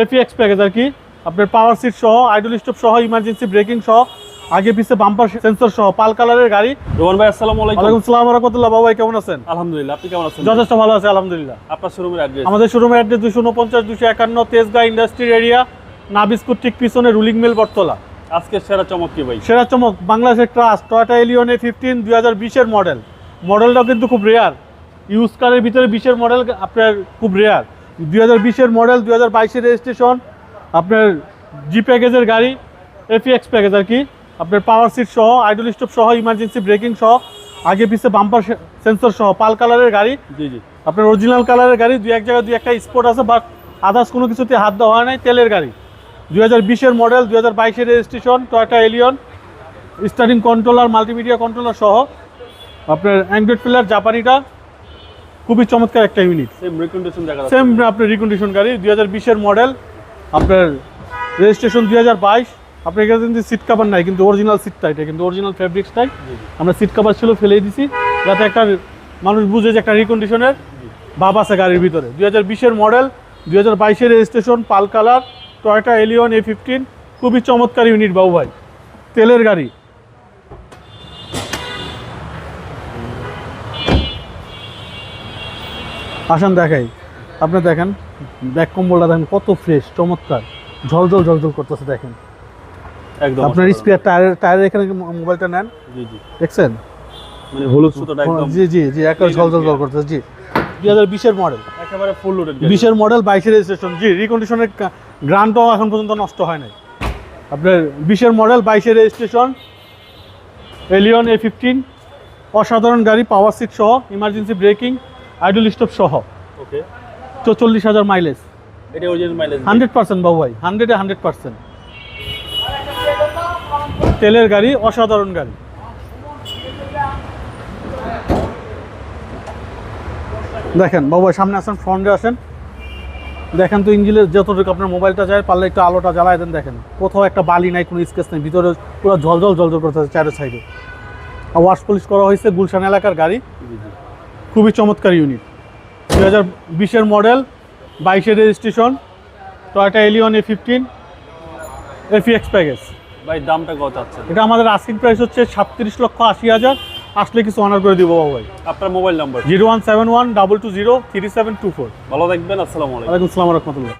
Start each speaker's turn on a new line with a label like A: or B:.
A: এফিএক্স package আর কি। আপনার পাওয়ার সিট সহ আইডল স্টপ সহ ইমার্জেন্সি ব্রেকিং সহ আগে পিছে বাম্পার সেন্সর সহ পাল কালারের গাড়ি।
B: রোমান ভাই আসসালামু আলাইকুম।
A: ওয়ালাইকুম সালাম রহমতুল্লাহ বাবা ভাই কেমন আছেন?
B: আলহামদুলিল্লাহ আপনি কেমন আছেন?
A: যথেষ্ট ভালো আছে আলহামদুলিল্লাহ।
B: আপনার শোরুমের অ্যাড্রেস
A: আমাদের শোরুমের অ্যাড্রেস দুশো উনপঞ্চাশ দুশো একান্ন তেজগাঁ ইন্ডাস্ট্রির এরিয়া নাবিস্কুট ঠিক পিছনে রুলিং মিল বটতলা।
B: আজকে সেরা চমক কি ভাই?
A: সেরা চমক বাংলাদেশের trust Toyota Allion A fifteen দুই হাজার বিশের মডেল মডেলটাও কিন্তু খুব রেয়ার ইউজ কারের ভিতরে বিশের মডেল আপনার খুব রেয়ার দুই হাজার বিশের মডেল দুই হাজার বাইশের রেজিস্ট্রেশন আপনার জি প্যাকেজের গাড়ি এফিএক্স প্যাকেজ আর কি। আপনার পাওয়ার সিট সহ আইডল স্টপ সহ ইমার্জেন্সি ব্রেকিং সহ আগে পিছে বাম্পার সেন্সর সহ পাল কালারের গাড়ি।
B: জি জি।
A: আপনার অরিজিনাল কালারের গাড়ি দুই এক জায়গায় দুই একটা স্পোর্ট আছে বাট আদার্স কোনো কিছুতে হাত দেওয়া হয় নাই তেলের গাড়ি। দুই হাজার বিশের মডেল দুই হাজার বাইশের registration Toyota Allion starting controller multimedia controller সহ। আপনার অ্যান্ড্রয়েড প্লেয়ার জাপানিটা খুবই চমৎকার একটা ইউনিট
B: সেম রিকন্ডিশন দেখা
A: সেম আপনার রিকন্ডিশন গাড়ি দুই হাজার বিশের মডেল আপনার রেজিস্ট্রেশন দুই হাজার বাইশ। আপনার এখানে কিন্তু সিট কাভার নাই কিন্তু অরিজিনাল সিটটা এটা কিন্তু অরিজিনাল
B: জি।
A: আমরা সিট কাভার ছিল ফেলেই দিছি যাতে একটা মানুষ বুঝে যে একটা রিকন্ডিশনের ভাব আছে গাড়ির ভিতরে। দুই হাজার বিশের মডেল দুই হাজার বাইশের registration pearl colour Toyota Allion A fifteen খুবই চমৎকার ইউনিট বাবু ভাই। তেলের গাড়ি। আসেন দেখাই। আপনি দেখেন ব্যাক কম্বলটা দেখেন কত ফ্রেশ চমৎকার। ঝলঝল ঝলঝল করতেছে দেখেন।
B: একদম
A: আপনার। স্পেয়ার টায়ারের টায়ারের এখানে মোবাইলটা নেন?
B: জি জি।
A: দেখছেন?
B: মানে হলুদ সুতোটা একদম
A: জি জি জি একটা
B: clean
A: ঝল ঝল ঝল করতেছে জি। দুই হাজার বিশের মডেল
B: একেবারে ফুল লোডেড
A: বিশের মডেল বাইশের রেজিস্ট্রেশন জি রিকন্ডিশনের গ্রান্টও এখন পর্যন্ত নষ্ট হয় নাই। আপনার বিশের মডেল বাইশের রেজিস্ট্রেশন এলিয়ন এ ফিফটিন অসাধারণ গাড়ি পাওয়ার সিট সহ ইমার্জেন্সি ব্রেকিং আইডল স্টপ সহ।
B: ওকে
A: চল্লিশ হাজার মাইলেজ
B: এটা অরিজিনাল মাইলেজ
A: হান্ড্রেড পার্সেন্ট বাবু ভাই হান্ড্রেডে হান্ড্রেড পার্সেন্ট তেলের গাড়ি অসাধারণ গাড়ি। দেখেন বাবু ভাই সামনে আসেন ফ্রন্টে আসেন। দেখেন তো ইঞ্জিনের যতটুকু আপনার মোবাইলটা যায় পারলে একটু আলোটা জ্বালায় দেন দেখেন। কোথাও একটা বালি নাই কোনো স্কেচ নেই ভিতরে পুরো ঝলঝল ঝলঝল করতেছে চারের সাইডে। ওয়াশ পলিশ করা হয়েছে গুলশান এলাকার গাড়ি। খুবই চমৎকার ইউনিট দু হাজার বিশের মডেল বাইশের registration Toyota Allion A fifteen FX package
B: ভাই দামটা কত আছে?
A: এটা আমাদের আস্কিং প্রাইস হচ্ছে ছাত্রিশ লক্ষ আশি হাজার। আসলে কিছু অনার করে দিব বাবু ভাই।
B: আপনার mobile number
A: zero one seven one double two zero three seven two four.
B: ভালো থাকবেন আসসালামু আলাইকুম।
A: ওয়ালাইকুম আসসালাম রহমতুল্লাহ।